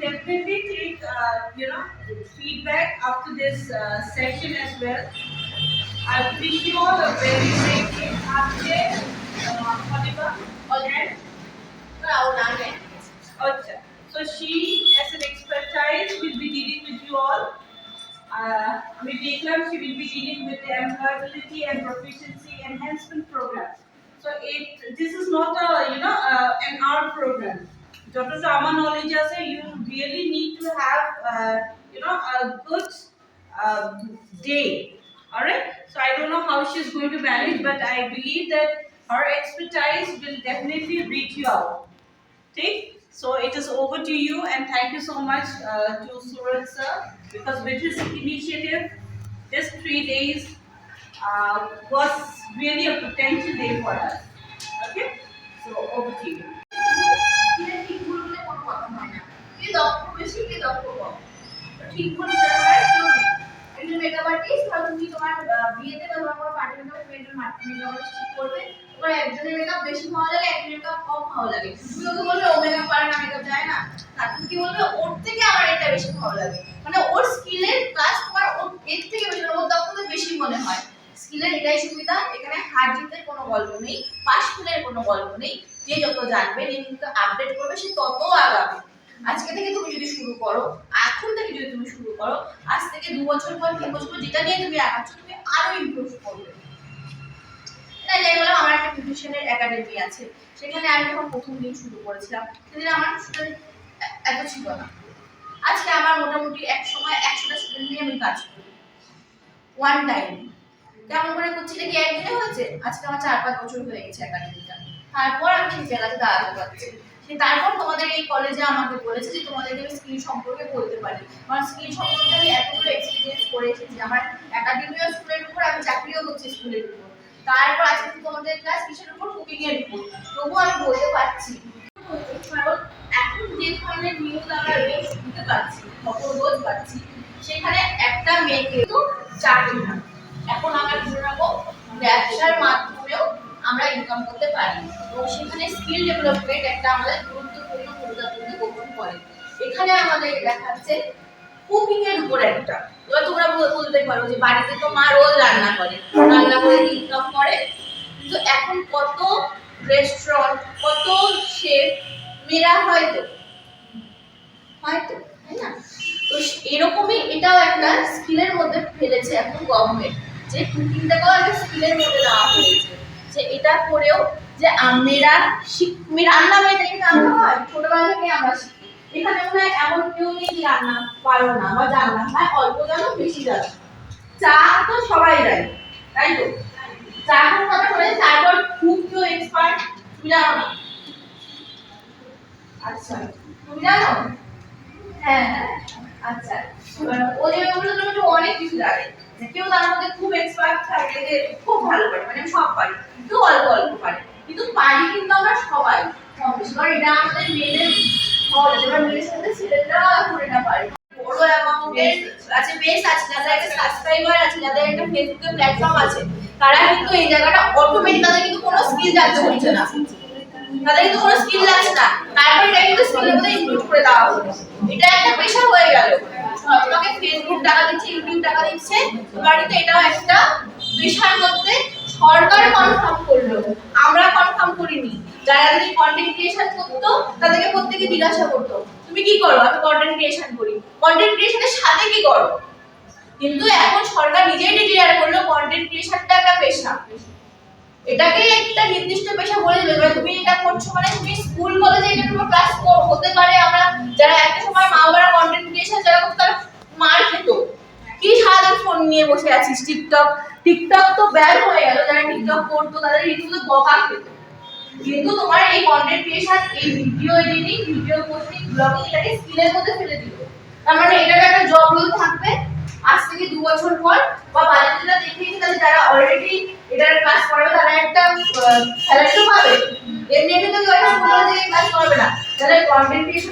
definitely take uh, you know feedback after this uh, session as well. I wish you all a very great day. आपके Monica So she, as an expertise, will be dealing with you all. Uh, with Eklam, she will be dealing with the employability and proficiency enhancement program. So it, this is not a you know uh, an art program. যতটা আমার knowledge আছে, you really need to have, uh, you know, a good uh, day. Alright? So I don't know how she's going to manage, but I believe that her expertise will definitely reach you out. Take. So it is over to you and thank you so much uh, to Suraj sir because with his initiative, this three days uh, was really a potential day for us. Okay, so over to you. কে ওর থেকে লাগে। মানে ওর স্কিলের এর থেকে বেশি ওর বেশি মনে হয়। স্কিলের এটাই সুবিধা, এখানে কোনো গল্প নেই পাশ কোনো গল্প নেই। যে যত জানবে, নিয়মিত আপডেট করবে, সে তত আগাবে। আজকে থেকে তুমি যদি শুরু করো, এখন থেকে যদি তুমি শুরু করো, আজ থেকে দু বছর পর, তিন বছর পর যেটা নিয়ে তুমি আগাচ্ছ, তুমি আরও ইমপ্রুভ করবে। তাই যাই বললাম আমার একটা বিউটিশিয়ানের একাডেমি আছে। সেখানে আমি যখন প্রথম দিন শুরু করেছিলাম, সেদিন আমার স্টুডেন্ট এত ছিল না। আজকে আমার মোটামুটি এক সময় একশোটা স্টুডেন্ট নিয়ে আমি কাজ করি। ওয়ান টাইম কেমন করে করছি, এটা কি একদিনে হয়েছে? আজকে আমার চার পাঁচ বছর হয়ে গেছে একাডেমিটা তারপর আমি সেই জায়গাতে দাঁড়াতে পারছি। তারপর তোমাদের এই কলেজে আমাকে বলেছে যে তোমাদেরকে আমি স্কিল সম্পর্কে বলতে পারি। আমার স্কিল সম্পর্কে আমি এতগুলো এক্সপিরিয়েন্স করে এসেছি আমার একাডেমিও স্কুলের উপর আমি চাকরিও করছি স্কুলের উপর। তারপর আজকে তোমাদের ক্লাস কিসের উপর? কুকিং এর উপর। তবু আমি বলতে পারছি। কারণ এখন যে ধরনের নিউজ আমরা রোজ শুনতে পাচ্ছি খবর রোজ পাচ্ছি, সেখানে একটা মেয়েকে তো চাকরি না। এখন আমরা ধরে রাখব ব্যবসার মাধ্যমেও আমরা ইনকাম করতে পারি। এবং সেখানে স্কিল ডেভেলপমেন্ট একটা আমাদের গুরুত্বপূর্ণ ভূমিকা কিন্তু গ্রহণ করে এখানে আমাদের দেখাচ্ছে কুকিং এর উপর একটা। এবার তোমরা বলতে পারো যে বাড়িতে তো মা রোজ রান্না করে রান্না করে ইনকাম করে। কিন্তু এখন কত রেস্টুরেন্ট কত শেফ মেয়েরা হয়তো হয়তো তো এরকমই এটাও একটা স্কিলের মধ্যে ফেলেছে এখন গভর্নমেন্ট যে কুকিংটাকেও একটা স্কিলের মধ্যে দেওয়া হয়েছে। যে এটা করেও যে মেয়ে রান্না মেয়েটা কিন্তু আমরা হয়? ছোটবেলা থেকে আমরা শিখি। এখানে মনে হয় এমন কেউ নেই যে রান্না পারো না বা জানো না। হ্যাঁ অল্প জানো, বেশি জানো। চা তো সবাই জানে, তাই তো? চা কথা বলে, তারপর খুব কেউ এক্সপার্ট তুমি জানো না? আচ্ছা তুমি জানো? হ্যাঁ আচ্ছা। এবার ও যে ওগুলো তুমি অনেক কিছু জানে। কেউ তার মধ্যে খুব এক্সপার্ট থাকে যে খুব ভালো পারে মানে সব পারি কেউ অল্প অল্প পারে। কিন্তু পারি কিন্তু আমরা সবাই এটা আমাদের মেয়েদের মেয়েদের সাথে আছে যাদের একটা আছে তারা কিন্তু এই জায়গাটা অটোমেটিক তাদের কিন্তু কোনো স্কিল না। কিন্তু কোনো স্কিল না। কিন্তু করে হলো। এটা একটা পেশা হয়ে ফেসবুক টাকা দিচ্ছে ইউটিউব টাকা দিচ্ছে তোমার কিন্তু এটাও একটা পেশার মধ্যে সরকার কনফার্ম করল। আমরা কনফার্ম করিনি। যারা যদি কন্টেন্ট ক্রিয়েশন করতো, তাদেরকে প্রত্যেকে জিজ্ঞাসা করতো, তুমি কি করো? আমি কন্টেন্ট ক্রিয়েশন করি। কন্টেন্ট ক্রিয়েশনের সাথে কি করো? কিন্তু এখন সরকার নিজেই ডিক্লেয়ার করল কন্টেন্ট ক্রিয়েশনটা একটা পেশা। এটাকে একটা নির্দিষ্ট পেশা বলে এবার তুমি এটা করছ মানে তুমি স্কুল কলেজে এটা তোমার ক্লাস হতে পারে। আমরা যারা একটা সময় মা বাবারা কন্টেন্ট ক্রিয়েশন যারা করতো তারা মার খেত কি সারাদিন ফোন নিয়ে বসে আছিস, টিকটক টিকটক তো ব্যান হয়ে গেল, যারা টিকটক করতো তাদের রীতিমতো বকা খেত। কিন্তু তোমার এই কন্টেন্ট ক্রিয়েশন এই video editing video posting blogging এটাকে স্কিলের মধ্যে ফেলে দিল। তার মানে এটার একটা জব রোল থাকবে। আজ থেকে দু বছর পর বা বাজারে যেটা দেখিয়েছি, তাহলে যারা অলরেডি এটার ক্লাস করবে, তারা একটা স্যালারি পাবে। এমনি এমনি তো কেউ একটা স্কুলে ক্লাস করবে না। যারা কন্টেন্ট ক্রিয়েশন